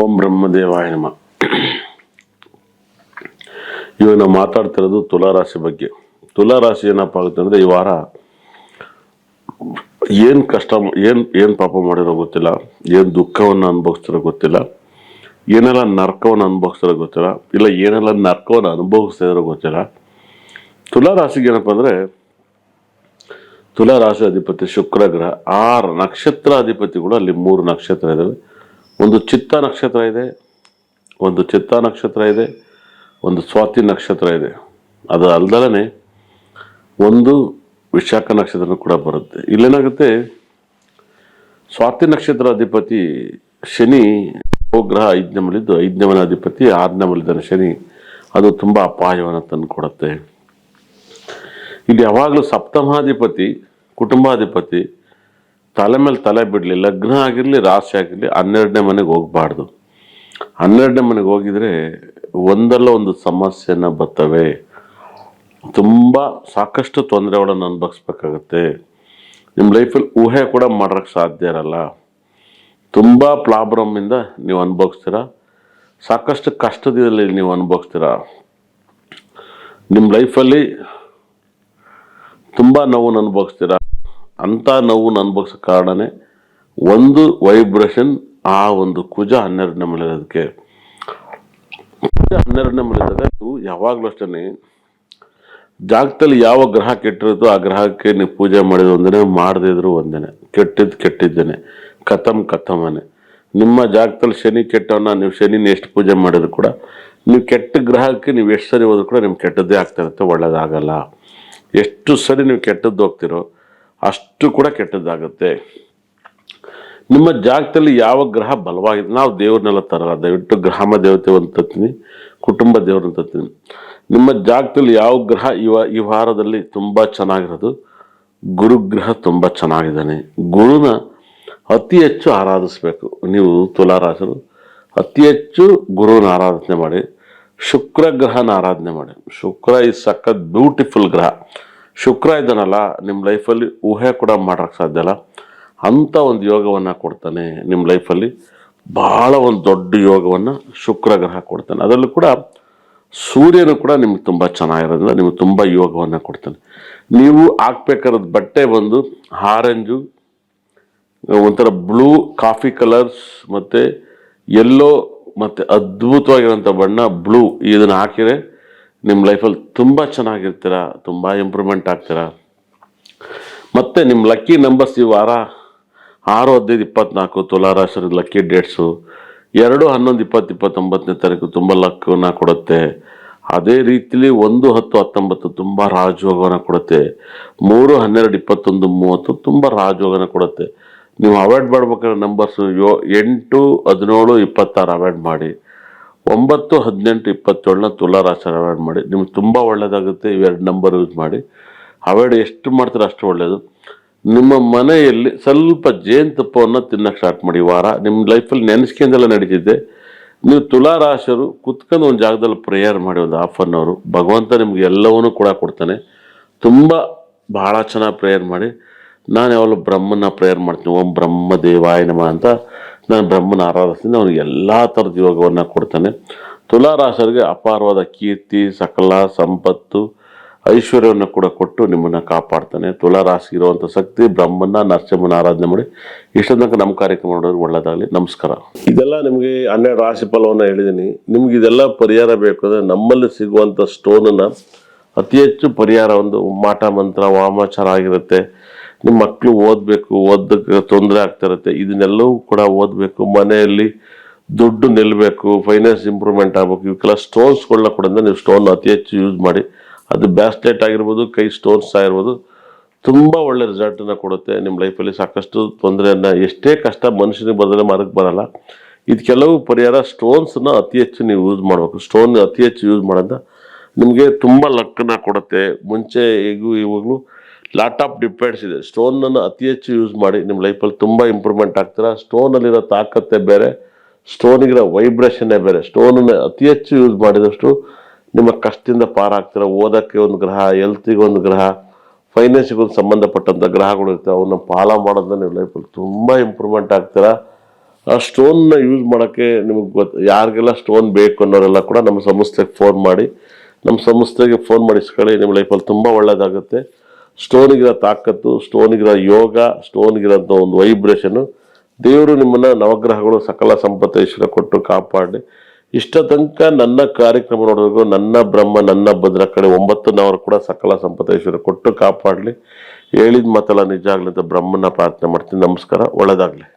ಓಂ ಬ್ರಹ್ಮದೇವಾಯ ನಮ. ಇವಾಗ ನಾವು ಮಾತಾಡ್ತಿರೋದು ತುಲಾರಾಶಿ ಬಗ್ಗೆ. ತುಲಾರಾಶಿ ಏನಪ್ಪ ಆಗುತ್ತೆ ಅಂದರೆ ಈ ವಾರ ಏನು ಕಷ್ಟ, ಏನು ಏನು ಪಾಪ ಮಾಡಿರೋ ಗೊತ್ತಿಲ್ಲ, ಏನು ದುಃಖವನ್ನು ಅನುಭವಿಸ್ತಿರೋ ಗೊತ್ತಿಲ್ಲ, ಏನೆಲ್ಲ ನರ್ಕವನ್ನು ಅನುಭವಿಸ್ತಿರೋ ಗೊತ್ತಿಲ್ಲ, ಇಲ್ಲ ಏನೆಲ್ಲ ನರ್ಕವನ್ನು ಅನುಭವಿಸ್ತಿರೋ ಗೊತ್ತಿಲ್ಲ. ತುಲಾರಾಶಿಗೆ ಏನಪ್ಪ ಅಂದರೆ ತುಲಾರಾಶಿ ಅಧಿಪತಿ ಶುಕ್ರ ಗ್ರಹ, ಆರು ನಕ್ಷತ್ರ ಅಧಿಪತಿಗಳು ಅಲ್ಲಿ ಮೂರು ನಕ್ಷತ್ರ ಇದಾವೆ. ಒಂದು ಚಿತ್ತ ನಕ್ಷತ್ರ ಇದೆ, ಒಂದು ಚಿತ್ತ ನಕ್ಷತ್ರ ಇದೆ, ಒಂದು ಸ್ವಾತಿ ನಕ್ಷತ್ರ ಇದೆ. ಅದು ಅಲ್ದಲೇ ಒಂದು ವಿಶಾಖ ನಕ್ಷತ್ರ ಕೂಡ ಬರುತ್ತೆ. ಇಲ್ಲೇನಾಗುತ್ತೆ? ಸ್ವಾತಿ ನಕ್ಷತ್ರ ಅಧಿಪತಿ ಶನಿ ಗ್ರಹ ಐದನೇ ಮಲಿದ್ದು ಐದನೇ ಅಧಿಪತಿ ಆರನೇ ಶನಿ. ಅದು ತುಂಬ ಅಪಾಯವನ್ನು ತಂದು ಕೊಡುತ್ತೆ ಇಲ್ಲಿ ಯಾವಾಗಲೂ ಸಪ್ತಮಾಧಿಪತಿ, ಕುಟುಂಬಾಧಿಪತಿ ತಲೆ ಮೇಲೆ ತಲೆ ಬಿಡಲಿ, ಲಗ್ನ ಆಗಿರಲಿ, ರಾಶಿ ಆಗಿರಲಿ, ಹನ್ನೆರಡನೇ ಮನೆಗೆ ಹೋಗಬಾರ್ದು. ಹನ್ನೆರಡನೇ ಮನೆಗೆ ಹೋಗಿದರೆ ಒಂದಲ್ಲ ಒಂದು ಸಮಸ್ಯೆನ ಬರ್ತವೆ. ತುಂಬ ಸಾಕಷ್ಟು ತೊಂದರೆಗಳನ್ನು ಅನುಭವಿಸ್ಬೇಕಾಗತ್ತೆ. ನಿಮ್ಮ ಲೈಫಲ್ಲಿ ಊಹೆ ಕೂಡ ಮಾಡೋಕ್ಕೆ ಸಾಧ್ಯ ಇರಲ್ಲ. ತುಂಬ ಪ್ರಾಬ್ಲಮ್ಮಿಂದ ನೀವು ಅನುಭವಿಸ್ತೀರ? ಸಾಕಷ್ಟು ಕಷ್ಟದಲ್ಲಿ ನೀವು ಅನುಭವಿಸ್ತೀರ? ನಿಮ್ಮ ಲೈಫಲ್ಲಿ ತುಂಬ ನೋವನ್ನು ಅನುಭವಿಸ್ತೀರ? ಅಂಥ ನೋವು ಅನುಭವಿಸೋ ಕಾರಣನೇ ಒಂದು ವೈಬ್ರೇಷನ್ ಆ ಒಂದು ಕುಜ ಹನ್ನೆರಡನೇ ಮನೆಯೋದಕ್ಕೆ ಕುಜ ಹನ್ನೆರಡನೇ ಮನೆದಾಗ ಅದು ಯಾವಾಗಲೂ ಅಷ್ಟೇ ಜಾಗದಲ್ಲಿ ಯಾವ ಗ್ರಹ ಕೆಟ್ಟಿರುತ್ತೋ ಆ ಗ್ರಹಕ್ಕೆ ನೀವು ಪೂಜೆ ಮಾಡಿದ್ರು ಒಂದೇ ಮಾಡದಿದ್ರು ಒಂದೇ ಕೆಟ್ಟಿದ್ದು ಕೆಟ್ಟಿದ್ದೇನೆ. ಕಥಮ್ ಕಥಮನೆ. ನಿಮ್ಮ ಜಾಗದಲ್ಲಿ ಶನಿ ಕೆಟ್ಟವನ್ನ ನೀವು ಶನಿನ ಎಷ್ಟು ಪೂಜೆ ಮಾಡಿದ್ರು ಕೂಡ ನೀವು ಕೆಟ್ಟ ಗ್ರಹಕ್ಕೆ ನೀವು ಎಷ್ಟು ಸರಿ ಹೋದ್ರು ಕೂಡ ನಿಮ್ಗೆ ಕೆಟ್ಟದ್ದೇ ಆಗ್ತಾ ಇರುತ್ತೆ, ಒಳ್ಳೇದಾಗಲ್ಲ. ಎಷ್ಟು ಸರಿ ನೀವು ಕೆಟ್ಟದ್ದು ಹೋಗ್ತಿರೋ ಅಷ್ಟು ಕೂಡ ಕೆಟ್ಟದ್ದಾಗುತ್ತೆ. ನಿಮ್ಮ ಜಾಗದಲ್ಲಿ ಯಾವ ಗ್ರಹ ಬಲವಾಗಿದೆ? ನಾವು ದೇವ್ರನ್ನೆಲ್ಲ ತರಲ್ಲ. ದಯವಿಟ್ಟು ಗ್ರಾಮ ದೇವತೆ ಅಂತ ತತ್ತೀನಿ ಕುಟುಂಬ ದೇವ್ರನ್ನ ತತ್ತೀನಿ ನಿಮ್ಮ ಜಾಗದಲ್ಲಿ ಯಾವ ಗ್ರಹ ಇವ, ಈ ವಾರದಲ್ಲಿ ತುಂಬ ಚೆನ್ನಾಗಿರೋದು? ಗುರುಗ್ರಹ ತುಂಬ ಚೆನ್ನಾಗಿದ್ದಾನೆ. ಗುರುನ ಅತಿ ಹೆಚ್ಚು ಆರಾಧಿಸಬೇಕು. ನೀವು ತುಲಾರಾಶರು, ಅತಿ ಹೆಚ್ಚು ಗುರುನ ಆರಾಧನೆ ಮಾಡಿ, ಶುಕ್ರ ಗ್ರಹನ ಆರಾಧನೆ ಮಾಡಿ. ಶುಕ್ರ ಈ ಸಖತ್ ಬ್ಯೂಟಿಫುಲ್ ಗ್ರಹ. ಶುಕ್ರ ಇದ್ದಾನಲ್ಲ ನಿಮ್ಮ ಲೈಫಲ್ಲಿ ಊಹೆ ಕೂಡ ಮಾಡೋಕ್ಕೆ ಸಾಧ್ಯ ಅಲ್ಲ ಅಂಥ ಒಂದು ಯೋಗವನ್ನು ಕೊಡ್ತಾನೆ ನಿಮ್ಮ ಲೈಫಲ್ಲಿ ಬಹಳ ಒಂದು ದೊಡ್ಡ ಯೋಗವನ್ನು ಶುಕ್ರ ಗ್ರಹ ಕೊಡ್ತಾನೆ. ಅದರಲ್ಲೂ ಕೂಡ ಸೂರ್ಯನು ಕೂಡ ನಿಮ್ಗೆ ತುಂಬ ಚೆನ್ನಾಗಿರೋದ್ರಿಂದ ನಿಮ್ಗೆ ತುಂಬ ಯೋಗವನ್ನು ಕೊಡ್ತಾನೆ. ನೀವು ಹಾಕ್ಬೇಕಾದ ಬಟ್ಟೆ ಬಂದು ಆರೆಂಜು, ಒಂಥರ ಬ್ಲೂ ಕಾಫಿ ಕಲರ್ಸ್ ಮತ್ತು ಎಲ್ಲೋ ಮತ್ತು ಅದ್ಭುತವಾಗಿರೋಂಥ ಬಣ್ಣ ಬ್ಲೂ ಇದನ್ನು ಹಾಕಿದ್ರೆ ನಿಮ್ಮ ಲೈಫಲ್ಲಿ ತುಂಬ ಚೆನ್ನಾಗಿರ್ತೀರ, ತುಂಬ ಇಂಪ್ರೂವ್ಮೆಂಟ್ ಆಗ್ತೀರ? ಮತ್ತು ನಿಮ್ಮ ಲಕ್ಕಿ ನಂಬರ್ಸ್ ಈ ವಾರ ಆರು, ಹದಿನೈದು, ಇಪ್ಪತ್ನಾಲ್ಕು ತುಲಾರಾಶ್ರದ ಲಕ್ಕಿ ಡೇಟ್ಸು, ಎರಡು, ಹನ್ನೊಂದು, ಇಪ್ಪತ್ತು, ಇಪ್ಪತ್ತೊಂಬತ್ತನೇ ತಾರೀಕು ತುಂಬ ಲಕ್ಕನ್ನು ಕೊಡುತ್ತೆ. ಅದೇ ರೀತಿಲಿ ಒಂದು, ಹತ್ತು, ಹತ್ತೊಂಬತ್ತು ತುಂಬ ರಾಜಯೋಗನ ಕೊಡುತ್ತೆ. ಮೂರು, ಹನ್ನೆರಡು, ಇಪ್ಪತ್ತೊಂದು, ಮೂವತ್ತು ತುಂಬ ರಾಜಯೋಗನ ಕೊಡುತ್ತೆ. ನೀವು ಅವಾಯ್ಡ್ ಮಾಡ್ಬೇಕಾದ್ರೆ ನಂಬರ್ಸು ಯೋ, ಎಂಟು, ಹದಿನೇಳು, ಇಪ್ಪತ್ತಾರು ಅವಾಯ್ಡ್ ಮಾಡಿ. ಒಂಬತ್ತು ಹದಿನೆಂಟು ಇಪ್ಪತ್ತೇಳನ್ನ ತುಲಾರಾಶಿ ಅವಾಯ್ಡ್ ಮಾಡಿ. ನಿಮ್ಗೆ ತುಂಬ ಒಳ್ಳೆಯದಾಗುತ್ತೆ ಇವೆರಡು ನಂಬರ್ ಯೂಸ್ ಮಾಡಿ. ಅವಾಯ್ಡ್ ಎಷ್ಟು ಮಾಡ್ತೀರೋ ಅಷ್ಟು ಒಳ್ಳೆಯದು ನಿಮ್ಮ ಮನೆಯಲ್ಲಿ ಸ್ವಲ್ಪ ಜೇನುತುಪ್ಪವನ್ನು ತಿನ್ನೋಕ್ಕೆ ಸ್ಟಾರ್ಟ್ ಮಾಡಿ. ವಾರ ನಿಮ್ಮ ಲೈಫಲ್ಲಿ ನೆನೆಸ್ಕೊಂಡೆಲ್ಲ ನಡೀತಿದ್ದೆ. ನೀವು ತುಲಾರಾಶರು ಕುತ್ಕೊಂಡು ಒಂದು ಜಾಗದಲ್ಲಿ ಪ್ರೇಯರ್ ಮಾಡಿ, ಒಂದು ಹಾಫ್ ಅನ್ ಅವರು ಭಗವಂತ ನಿಮ್ಗೆ ಎಲ್ಲವನ್ನೂ ಕೂಡ ಕೊಡ್ತಾನೆ. ತುಂಬ ಬಹಳ ಚೆನ್ನಾಗಿ ಪ್ರೇಯರ್ ಮಾಡಿ. ನಾನು ಯಾವಾಗಲೂ ಬ್ರಹ್ಮನ ಪ್ರೇಯರ್ ಮಾಡ್ತೀನಿ. ಓಂ ಬ್ರಹ್ಮ ದೇವಾಯ ನಮ ಅಂತ. ನಾನು ಬ್ರಹ್ಮನ ಆರಾಧಿಸಿದ ಅವನಿಗೆ ಎಲ್ಲ ಥರದ ಯೋಗವನ್ನು ಕೊಡ್ತಾನೆ. ತುಲಾರಾಶರಿಗೆ ಅಪಾರವಾದ ಕೀರ್ತಿ, ಸಕಲ, ಸಂಪತ್ತು, ಐಶ್ವರ್ಯವನ್ನು ಕೂಡ ಕೊಟ್ಟು ನಿಮ್ಮನ್ನು ಕಾಪಾಡ್ತಾನೆ. ತುಲಾರಾಶಿ ಇರುವಂಥ ಶಕ್ತಿ ಬ್ರಹ್ಮನ ನರಸಿಂಹನ ಆರಾಧನೆ ಮಾಡಿ. ಇಷ್ಟೊಂದು ತನಕ ನಮ್ಮ ಕಾರ್ಯಕ್ರಮ ನೋಡೋದು ಒಳ್ಳೆಯದಾಗಲಿ ನಮಸ್ಕಾರ. ಇದೆಲ್ಲ ನಿಮಗೆ ಹನ್ನೆರಡು ರಾಶಿ ಫಲವನ್ನು ಹೇಳಿದ್ದೀನಿ ನಿಮ್ಗೆ ಇದೆಲ್ಲ ಪರಿಹಾರ ಬೇಕು ಅಂದರೆ ನಮ್ಮಲ್ಲಿ ಸಿಗುವಂಥ ಸ್ಟೋನನ್ನು ಅತಿ ಹೆಚ್ಚು ಪರಿಹಾರ ಒಂದು ಮಾಟ ಮಂತ್ರ, ವಾಮಾಚಾರ ಆಗಿರುತ್ತೆ. ನಿಮ್ಮ ಮಕ್ಕಳು ಓದಬೇಕು ಓದಕ್ಕೆ ತೊಂದರೆ ಆಗ್ತಾ ಇರುತ್ತೆ ಇದನ್ನೆಲ್ಲವೂ ಕೂಡ ಓದಬೇಕು. ಮನೆಯಲ್ಲಿ ದುಡ್ಡು ನಿಲ್ಲಬೇಕು ಫೈನಾನ್ಸ್ ಇಂಪ್ರೂವ್ಮೆಂಟ್ ಆಗಬೇಕು. ಇವಕ್ಕೆಲ್ಲ ಸ್ಟೋನ್ಸ್ಗಳನ್ನ ಕೂಡ ನೀವು ಸ್ಟೋನ್ ಅತಿ ಹೆಚ್ಚು ಯೂಸ್ ಮಾಡಿ. ಅದು ಬ್ಯಾಸ್ಲೆಟ್ ಆಗಿರ್ಬೋದು, ಕೈ ಸ್ಟೋನ್ಸ್ ಆಗಿರ್ಬೋದು, ತುಂಬ ಒಳ್ಳೆ ರಿಸಲ್ಟನ್ನು ಕೊಡುತ್ತೆ ನಿಮ್ಮ ಲೈಫಲ್ಲಿ ಸಾಕಷ್ಟು ತೊಂದರೆಯನ್ನು, ಎಷ್ಟೇ ಕಷ್ಟ ಮನುಷ್ಯನಿಗೆ ಬದಲೇ ಮರಕ್ಕೆ ಬರಲ್ಲ. ಇದು ಕೆಲವು ಪರಿಹಾರ ಸ್ಟೋನ್ಸನ್ನ ಅತಿ ಹೆಚ್ಚು ನೀವು ಯೂಸ್ ಮಾಡಬೇಕು. ಸ್ಟೋನ್ ಅತಿ ಹೆಚ್ಚು ಯೂಸ್ ಮಾಡೋದ್ರ ನಿಮಗೆ ತುಂಬ ಲಕ್ಕನ್ನು ಕೊಡುತ್ತೆ. ಮುಂಚೆ ಈಗೂ ಇವಾಗಲೂ ಲಾಟ್ ಆಫ್ ಡಿಪೆಂಡ್ಸ್ ಇದೆ. ಸ್ಟೋನನ್ನು ಅತಿ ಹೆಚ್ಚು ಯೂಸ್ ಮಾಡಿ ನಿಮ್ಮ ಲೈಫಲ್ಲಿ ತುಂಬ ಇಂಪ್ರೂವ್ಮೆಂಟ್ ಆಗ್ತೀರಾ? ಸ್ಟೋನಲ್ಲಿರೋ ತಾಕತ್ತೆ ಬೇರೆ. ಸ್ಟೋನಿಗಿರೋ ವೈಬ್ರೇಷನ್ನೇ ಬೇರೆ. ಸ್ಟೋನನ್ನು ಅತಿ ಹೆಚ್ಚು ಯೂಸ್ ಮಾಡಿದಷ್ಟು ನಿಮ್ಮ ಕಷ್ಟದಿಂದ ಪಾರಾಗ್ತೀರ? ಓದೋಕ್ಕೆ ಒಂದು ಗ್ರಹ ಹೆಲ್ತಿಗೆ ಒಂದು ಗ್ರಹ ಫೈನಾನ್ಸಿಗೆ ಒಂದು ಸಂಬಂಧಪಟ್ಟಂಥ ಗ್ರಹಗಳು ಇರ್ತವೆ. ಅವನ್ನ ಪಾಲ ಮಾಡೋದನ್ನ ನೀವು ಲೈಫಲ್ಲಿ ತುಂಬ ಇಂಪ್ರೂವ್ಮೆಂಟ್ ಆಗ್ತೀರಾ? ಆ ಸ್ಟೋನ್ನ ಯೂಸ್ ಮಾಡೋಕ್ಕೆ ನಿಮಗೆ ಗೊತ್ತು ಯಾರಿಗೆಲ್ಲ ಸ್ಟೋನ್ ಬೇಕು ಅನ್ನೋರೆಲ್ಲ ಕೂಡ ನಮ್ಮ ಸಂಸ್ಥೆಗೆ ಫೋನ್ ಮಾಡಿ. ನಮ್ಮ ಸಂಸ್ಥೆಗೆ ಫೋನ್ ಮಾಡಿಸ್ಕೊಳ್ಳಿ ನಿಮ್ಮ ಲೈಫಲ್ಲಿ ತುಂಬ ಒಳ್ಳೆಯದಾಗುತ್ತೆ ಸ್ಟೋನಿಗಿರೋ ತಾಕತ್ತು, ಸ್ಟೋನಿಗಿರೋ ಯೋಗ, ಸ್ಟೋನಿಗಿರೋಂಥ ಒಂದು ವೈಬ್ರೇಷನು ದೇವರು ನಿಮ್ಮನ್ನು ನವಗ್ರಹಗಳು ಸಕಲ ಸಂಪತ್ತು ಐಶ್ವರ್ಯ ಕೊಟ್ಟು ಕಾಪಾಡಿ. ಇಷ್ಟ ತನಕ ನನ್ನ ಕಾರ್ಯಕ್ರಮ ನೋಡೋದಕ್ಕೂ ನನ್ನ ಬ್ರಹ್ಮ, ನನ್ನ ಭದ್ರ ಕಡೆ ಒಂಬತ್ತು ನವರು ಕೂಡ ಸಕಲ ಸಂಪತ್ತು ಐಶ್ವರ್ಯ ಕೊಟ್ಟು ಕಾಪಾಡಲಿ. ಹೇಳಿದ ಮಾತಲ್ಲ ನಿಜ ಆಗ್ಲಿ ಅಂತ ಬ್ರಹ್ಮನ ಪ್ರಾರ್ಥನೆ ಮಾಡ್ತೀನಿ. ನಮಸ್ಕಾರ. ಒಳ್ಳೆದಾಗ್ಲಿ.